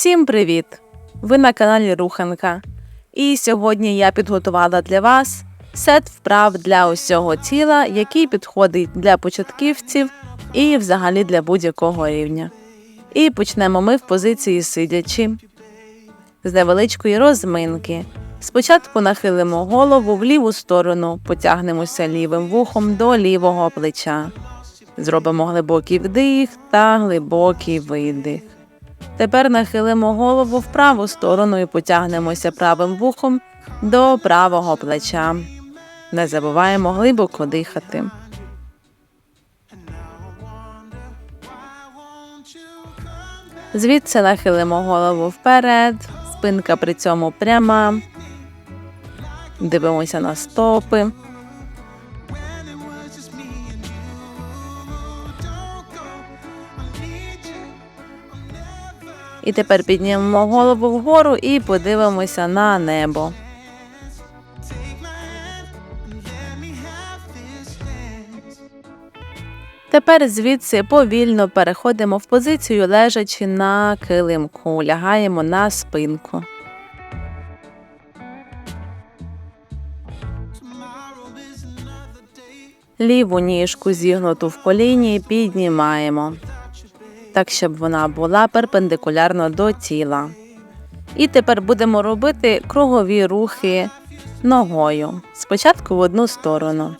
Всім привіт! Ви на каналі Руханка. І сьогодні я підготувала для вас сет вправ для усього тіла, який підходить для початківців і взагалі для будь-якого рівня. І почнемо ми в позиції сидячи з невеличкої розминки. Спочатку нахилимо голову в ліву сторону, потягнемося лівим вухом до лівого плеча. Зробимо глибокий вдих та глибокий видих. Тепер нахилимо голову в праву сторону і потягнемося правим вухом до правого плеча. Не забуваємо глибоко дихати. Звідси нахилимо голову вперед, спинка при цьому пряма. Дивимося на стопи. І тепер піднімемо голову вгору і подивимося на небо. Тепер звідси повільно переходимо в позицію лежачи на килимку, лягаємо на спинку. Ліву ніжку зігнуту в коліні піднімаємо так, щоб вона була перпендикулярно до тіла. І тепер будемо робити кругові рухи ногою. Спочатку в одну сторону.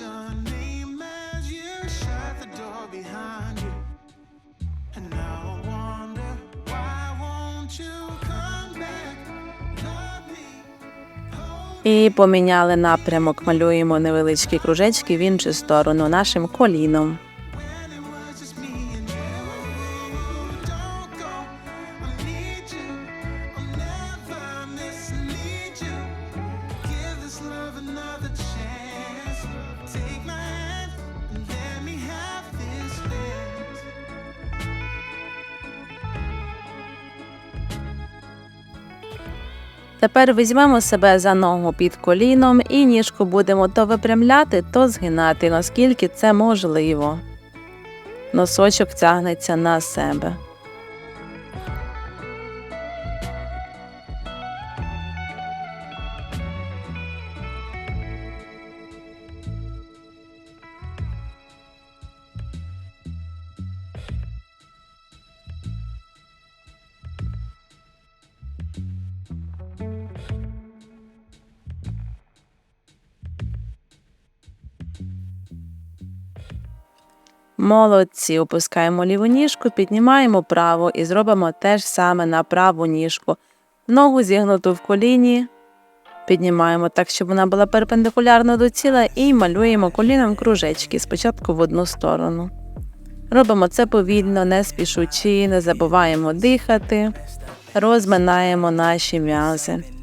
Your name as you shut the door behind І поміняли напрямок, малюємо невеличкі кружечки в іншу сторону нашим коліном. Тепер візьмемо себе за ногу під коліном і ніжку будемо то випрямляти, то згинати, наскільки це можливо. Носочок тягнеться на себе. Молодці, опускаємо ліву ніжку, піднімаємо праву і зробимо те ж саме на праву ніжку. Ногу зігнуту в коліні. Піднімаємо так, щоб вона була перпендикулярна до тіла, і малюємо коліном кружечки спочатку в одну сторону. Робимо це повільно, не спішучи, не забуваємо дихати, розминаємо наші м'язи.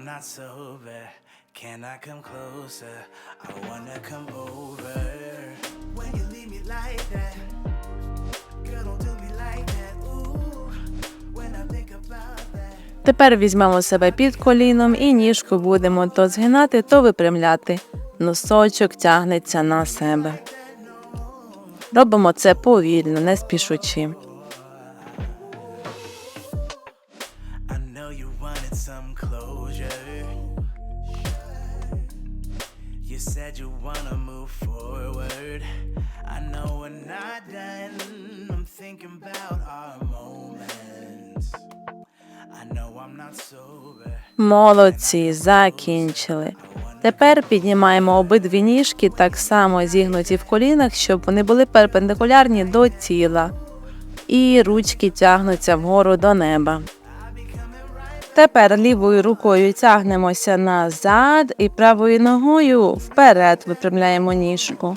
I'm not sober. Can I come closer? I wanna come over. When you leave me like that, Тепер візьмемо себе під коліном і ніжку будемо то згинати, то випрямляти. Носочок тягнеться на себе. Робимо це повільно, не спішучи. Молодці, закінчили. Тепер піднімаємо обидві ніжки так само зігнуті в колінах, щоб вони були перпендикулярні до тіла. І ручки тягнуться вгору до неба. Тепер лівою рукою тягнемося назад і правою ногою вперед випрямляємо ніжку.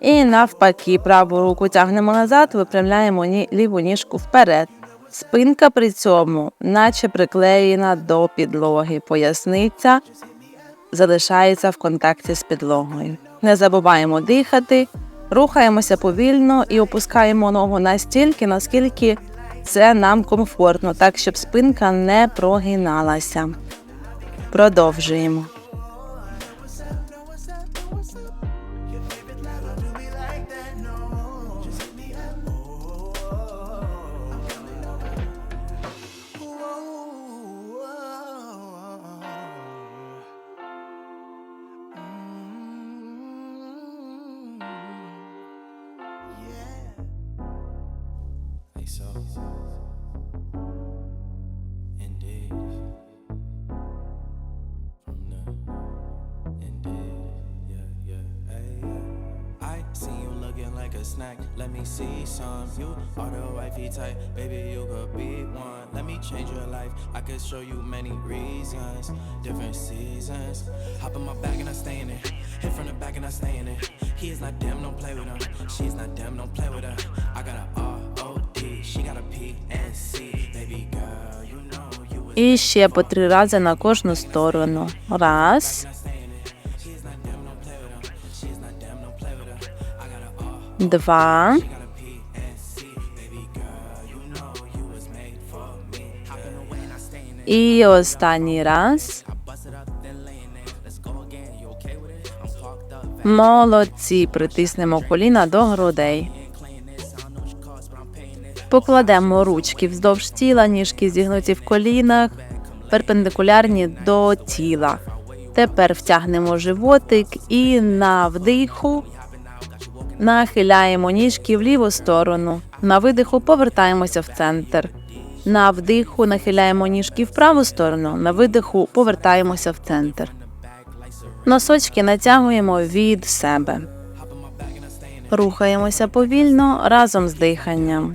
І навпаки, праву руку тягнемо назад, випрямляємо ліву ніжку вперед. Спинка при цьому, наче приклеєна до підлоги. Поясниця залишається в контакті з підлогою. Не забуваємо дихати, рухаємося повільно і опускаємо ногу настільки, наскільки це нам комфортно, так щоб спинка не прогиналася. Продовжуємо. So. I see you looking like a snack. Let me see some. You are the wifey type, baby. You could be one. Let me change your life. I could show you many reasons, different seasons. Hop in my bag and I stay in it. Hit from the back and I stay in it. He is not damn, don't play with him. She's not damn, don't play with her. I got a І ще по три рази на кожну сторону. Раз, два, і останній раз. Молодці. Притиснемо коліна до грудей. Покладемо ручки вздовж тіла, ніжки зігнуті в колінах, перпендикулярні до тіла. Тепер втягнемо животик і на вдиху нахиляємо ніжки в ліву сторону. На видиху повертаємося в центр. На вдиху нахиляємо ніжки в праву сторону. На видиху повертаємося в центр. Носочки натягуємо від себе. Рухаємося повільно разом з диханням.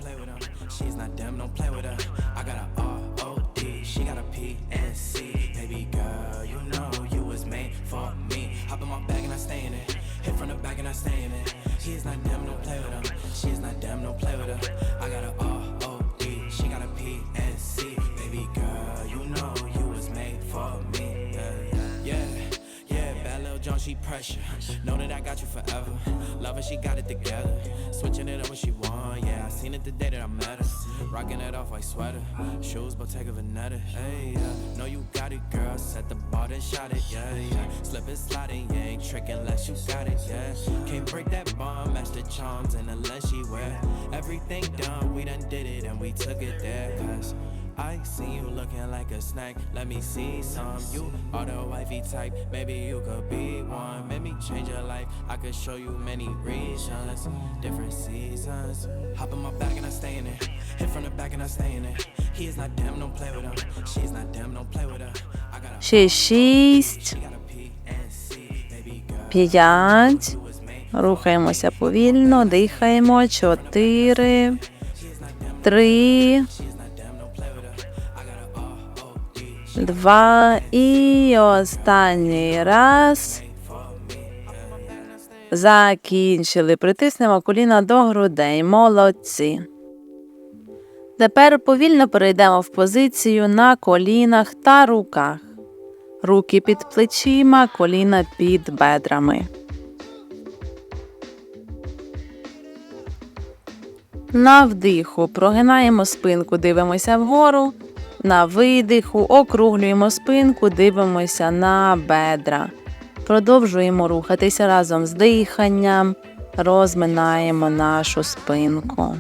Pressure. Know that I got you forever. Love her, she got it together. Switching it up when she want, yeah. I seen it the day that I met her. Rocking it off like sweater. Shoes, Bottega Veneta. Hey, yeah. Know you got it, girl. Set the bar, then shot it, yeah, yeah. Slip and slide it, you ain't tricking unless you got it, yeah. Can't break that bond, match the charms, and unless she wear everything done, we done did it and we took it there, cause. I see you looking like a snack. Let me see some. You are the wifey type. Maybe you could be one. Make me change your life. I could show you many reasons, different seasons. Hop in my bag and I stay in it. Hit from the back and I stay in it. He is not damn, don't play with him. She's not damn, don't play with her. I got a she girl, п'ять. Рухаємося повільно, дихаємо. Чотири, три, два і останній раз. Закінчили. Притиснемо коліна до грудей. Молодці. Тепер повільно перейдемо в позицію на колінах та руках. Руки під плечима, коліна під бедрами. На вдиху прогинаємо спинку, дивимося вгору. На видиху округлюємо спинку, дивимося на бедра. Продовжуємо рухатися разом з диханням, розминаємо нашу спинку.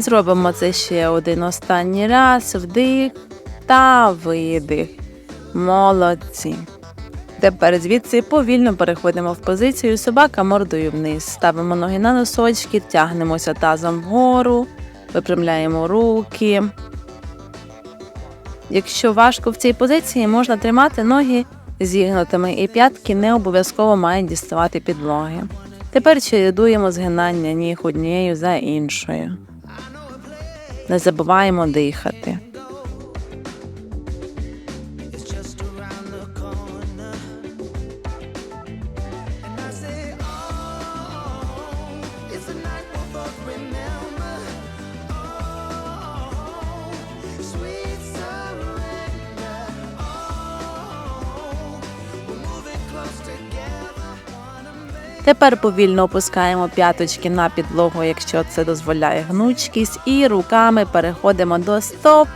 Зробимо це ще один останній раз. Вдих та видих. Молодці. Тепер звідси повільно переходимо в позицію собака мордою вниз. Ставимо ноги на носочки, тягнемося тазом вгору, випрямляємо руки. Якщо важко в цій позиції, можна тримати ноги зігнутими, і п'ятки не обов'язково мають діставати підлоги. Тепер чередуємо згинання ніг однією за іншою. Не забуваємо дихати. Тепер повільно опускаємо п'яточки на підлогу, якщо це дозволяє гнучкість, і руками переходимо до стоп.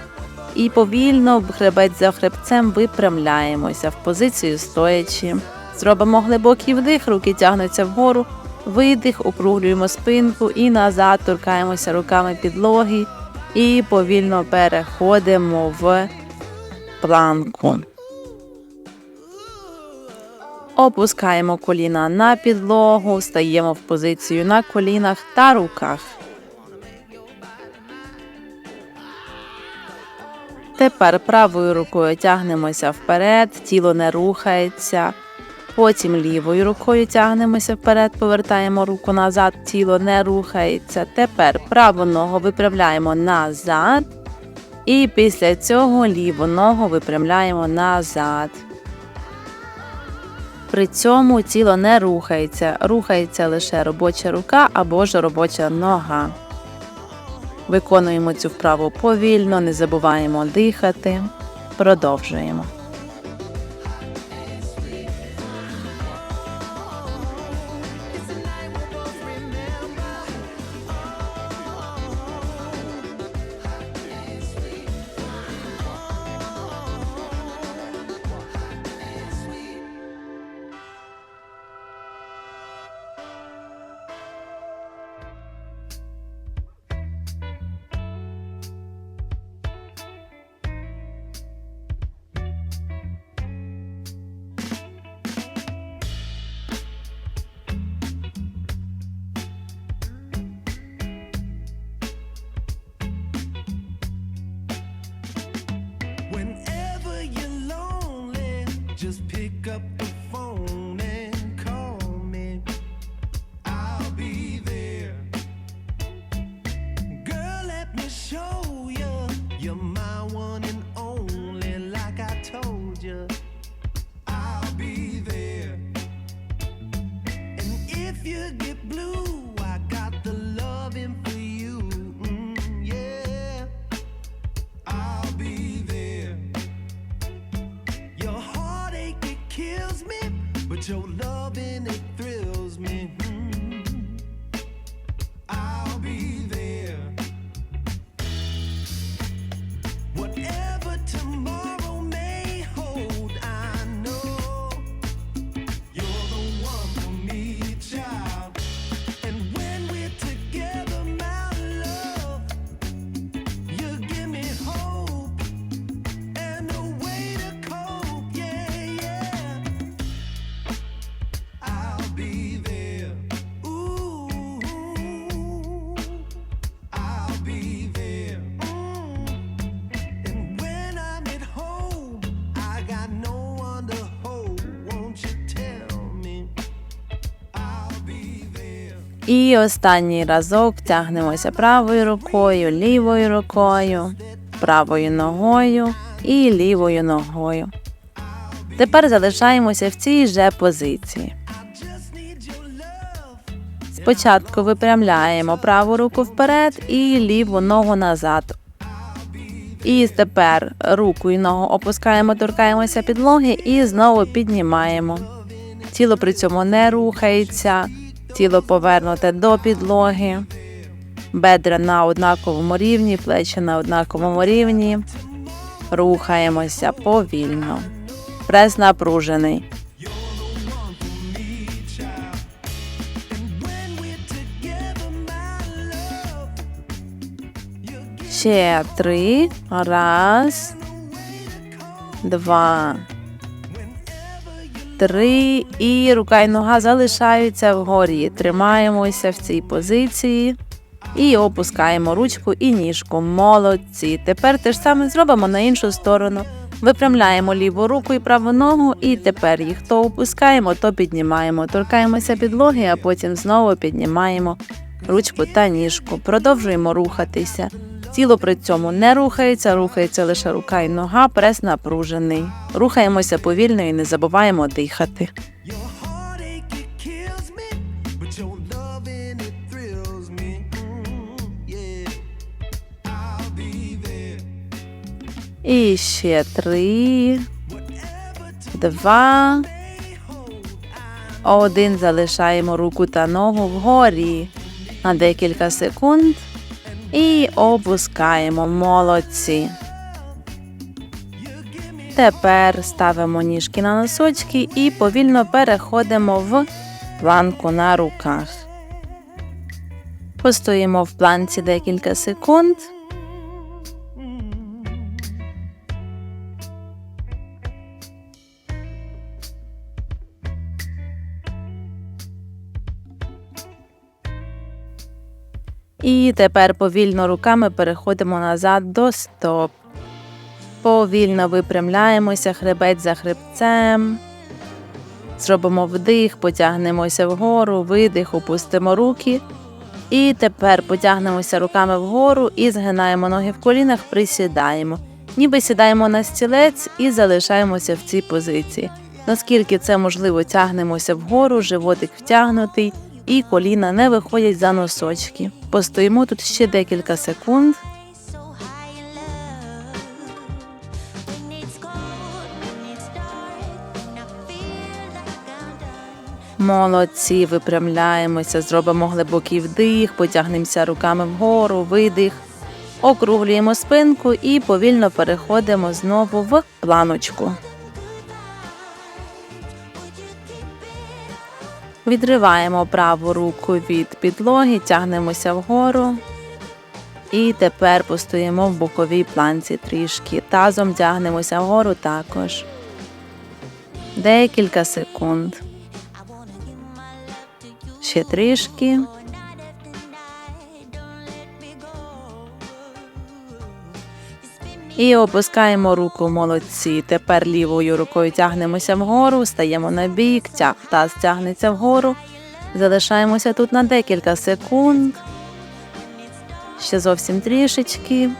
І повільно хребець за хребцем випрямляємося в позицію стоячи. Зробимо глибокий вдих, руки тягнуться вгору, видих, округлюємо спинку і назад торкаємося руками підлоги і повільно переходимо в планку. Опускаємо коліна на підлогу, стаємо в позицію на колінах та руках. Тепер правою рукою тягнемося вперед, тіло не рухається. Потім лівою рукою тягнемося вперед, повертаємо руку назад, тіло не рухається. Тепер праву ногу виправляємо назад. І після цього ліву ногу випрямляємо назад. При цьому тіло не рухається, рухається лише робоча рука або ж робоча нога. Виконуємо цю вправу повільно, не забуваємо дихати. Продовжуємо. Your loving it І останній разок тягнемося правою рукою, лівою рукою, правою ногою і лівою ногою. Тепер залишаємося в цій же позиції. Спочатку випрямляємо праву руку вперед і ліву ногу назад. І тепер руку і ногу опускаємо, торкаємося підлоги і знову піднімаємо. Тіло при цьому не рухається, тіло повернуте до підлоги, бедра на однаковому рівні, плечі на однаковому рівні. Рухаємося повільно. Прес напружений. Ще три. Раз. два, три. І рука і нога залишаються вгорі. Тримаємося в цій позиції. І опускаємо ручку і ніжку. Молодці. Тепер те ж саме зробимо на іншу сторону. Випрямляємо ліву руку і праву ногу, і тепер їх то опускаємо, то піднімаємо. Торкаємося підлоги, а потім знову піднімаємо ручку та ніжку. Продовжуємо рухатися. Тіло при цьому не рухається, рухається лише рука і нога, прес напружений. Рухаємося повільно і не забуваємо дихати. Mm. І ще три, два, один. Залишаємо руку та ногу вгорі на декілька секунд і опускаємо. Молодці. Тепер ставимо ніжки на носочки і повільно переходимо в планку на руках. Постоїмо в планці декілька секунд. І тепер повільно руками переходимо назад до стоп. Повільно випрямляємося хребець за хребцем. Зробимо вдих, потягнемося вгору, видих, опустимо руки. І тепер потягнемося руками вгору і згинаємо ноги в колінах, присідаємо. Ніби сідаємо на стілець і залишаємося в цій позиції. Наскільки це можливо, тягнемося вгору, животик втягнутий, і коліна не виходять за носочки. Постоїмо тут ще декілька секунд. Молодці, випрямляємося, зробимо глибокий вдих, потягнемося руками вгору, видих, округлюємо спинку і повільно переходимо знову в планочку. Відриваємо праву руку від підлоги, тягнемося вгору. І тепер постоїмо в боковій планці трішки. Тазом тягнемося вгору також. Декілька секунд. Ще трішки. І опускаємо руку молодці. Тепер лівою рукою тягнемося вгору, стаємо на бік, тяг, таз тягнеться вгору. Залишаємося тут на декілька секунд. Ще зовсім трішечки.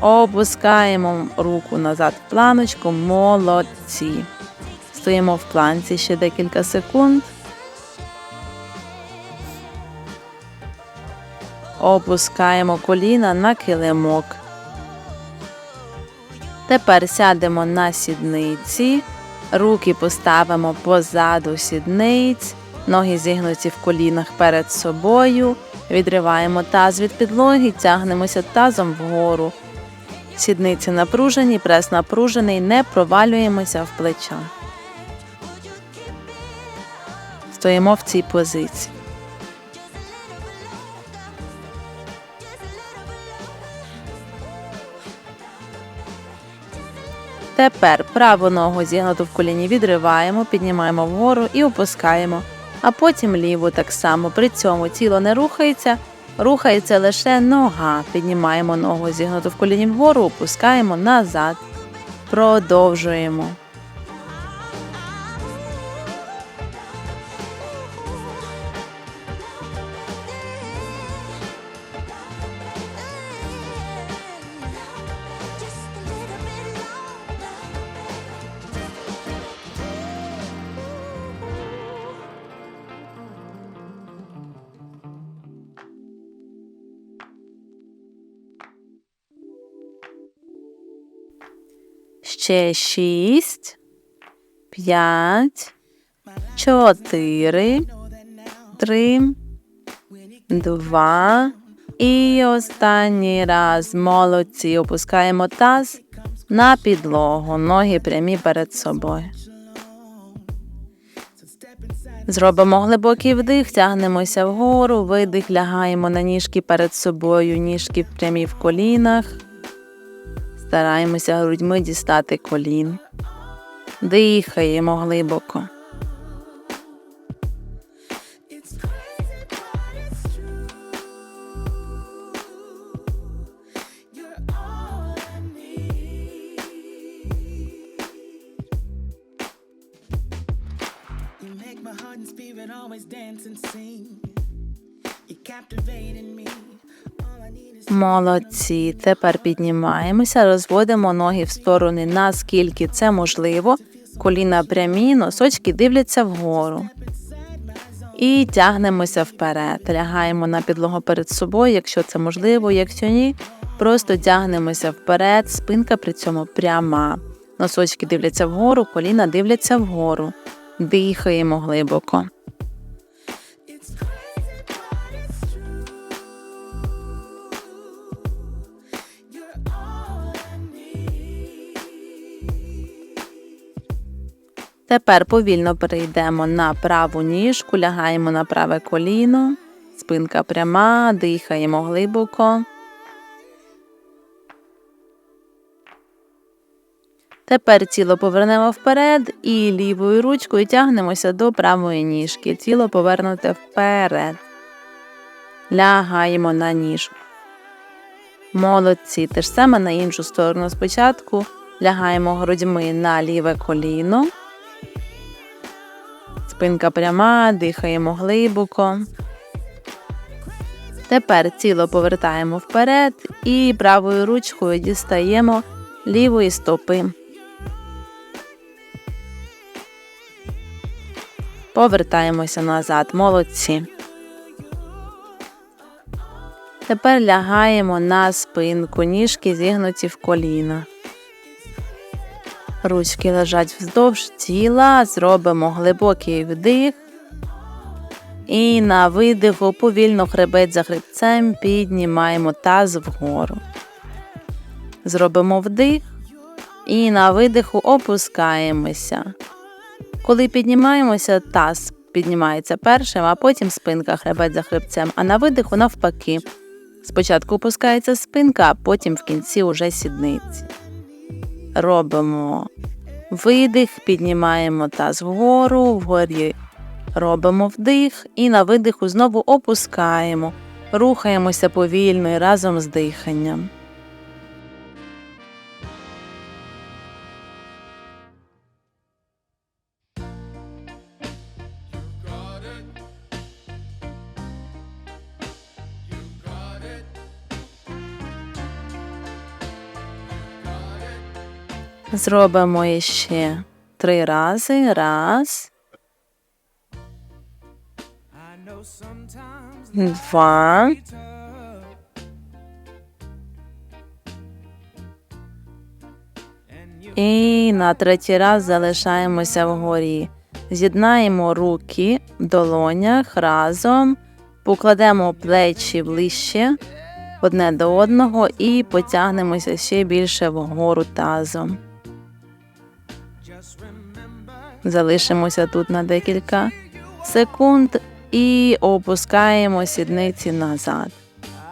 Опускаємо руку назад в планочку. Молодці. Стоїмо в планці ще декілька секунд. Опускаємо коліна на килимок. Тепер сядемо на сідниці, руки поставимо позаду сідниць, ноги зігнуті в колінах перед собою, відриваємо таз від підлоги, тягнемося тазом вгору. Сідниці напружені, прес напружений, не провалюємося в плеча. Стоїмо в цій позиції. Тепер праву ногу зігнуту в коліні відриваємо, піднімаємо вгору і опускаємо, а потім ліву так само. При цьому тіло не рухається, рухається лише нога. Піднімаємо ногу зігнуту в коліні вгору, опускаємо назад. Продовжуємо. Ще шість, п'ять, чотири, три, два. І останній раз. Молодці. Опускаємо таз на підлогу. Ноги прямі перед собою. Зробимо глибокий вдих, тягнемося вгору, видих, лягаємо на ніжки перед собою, ніжки прямі в колінах. Стараємося грудьми дістати колін. Дихаємо глибоко. Молодці. Тепер піднімаємося, розводимо ноги в сторони, наскільки це можливо. Коліна прямі, носочки дивляться вгору. І тягнемося вперед. Лягаємо на підлогу перед собою, якщо це можливо. Якщо ні, просто тягнемося вперед, спинка при цьому пряма. Носочки дивляться вгору, коліна дивляться вгору. Дихаємо глибоко. Тепер повільно перейдемо на праву ніжку, лягаємо на праве коліно, спинка пряма, дихаємо глибоко. Тепер тіло повернемо вперед і лівою ручкою тягнемося до правої ніжки. Тіло повернуте вперед. Лягаємо на ніжку. Молодці. Те ж саме на іншу сторону спочатку. Лягаємо грудьми на ліве коліно. Спинка пряма, дихаємо глибоко. Тепер тіло повертаємо вперед і правою ручкою дістаємо лівої стопи. Повертаємося назад. Молодці. Тепер лягаємо на спинку, ніжки зігнуті в коліна. Ручки лежать вздовж тіла, зробимо глибокий вдих. І на видиху повільно хребет за хребцем піднімаємо таз вгору. Зробимо вдих і на видиху опускаємося. Коли піднімаємося, таз піднімається першим, а потім спинка хребет за хребцем, а на видиху навпаки. Спочатку опускається спинка, а потім в кінці уже сідниці. Робимо видих, піднімаємо таз вгору, вгорі робимо вдих і на видиху знову опускаємо, рухаємося повільно і разом з диханням. Зробимо ще три рази. Раз, два, і на третій раз залишаємося вгорі. З'єднаємо руки в долонях разом, покладемо плечі ближче одне до одного і потягнемося ще більше вгору тазом. Залишимося тут на декілька секунд і опускаємо сідниці назад.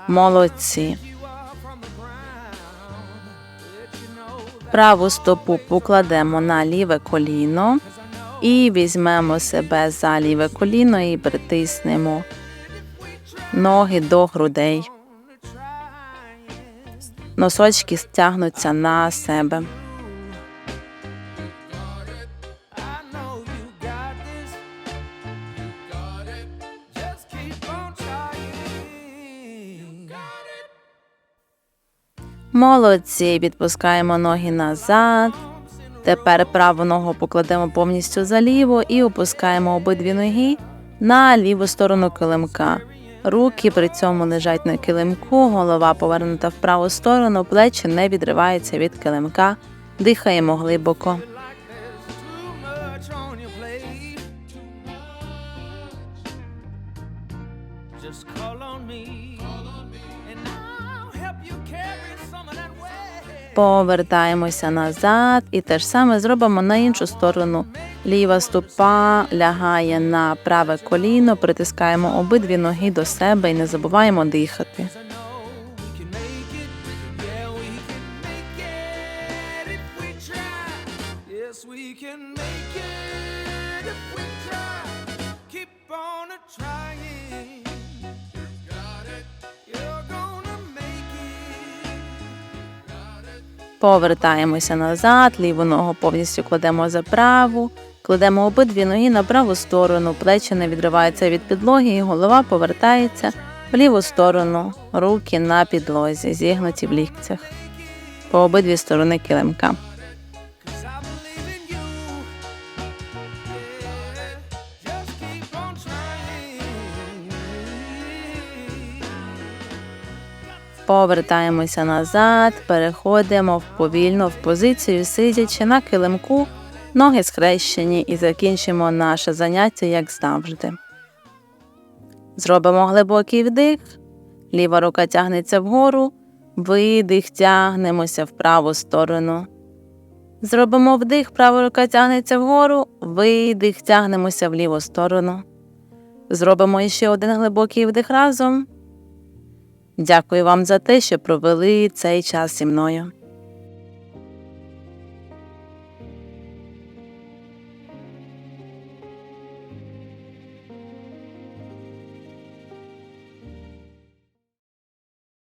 Молодці. Праву стопу покладемо на ліве коліно і візьмемо себе за ліве коліно і притиснемо ноги до грудей. Носочки стягнуться на себе. Молодці, відпускаємо ноги назад. Тепер праву ногу покладемо повністю за ліву і опускаємо обидві ноги на ліву сторону килимка. Руки при цьому лежать на килимку, голова повернута в праву сторону, плечі не відриваються від килимка. Дихаємо глибоко. Повертаємося назад і те ж саме зробимо на іншу сторону. Ліва ступа лягає на праве коліно, притискаємо обидві ноги до себе і не забуваємо дихати. Повертаємося назад, ліву ногу повністю кладемо за праву, кладемо обидві ноги на праву сторону, плечі не відриваються від підлоги, і голова повертається в ліву сторону, руки на підлозі, зігнуті в лікцях По обидві сторони килимка. Повертаємося назад, переходимо в повільно в позицію, сидячи на килимку, ноги скрещені і закінчимо наше заняття, як завжди. Зробимо глибокий вдих, ліва рука тягнеться вгору, видих, тягнемося в праву сторону. Зробимо вдих, права рука тягнеться вгору, видих, тягнемося в ліву сторону. Зробимо ще один глибокий вдих разом. Дякую вам за те, що провели цей час зі мною.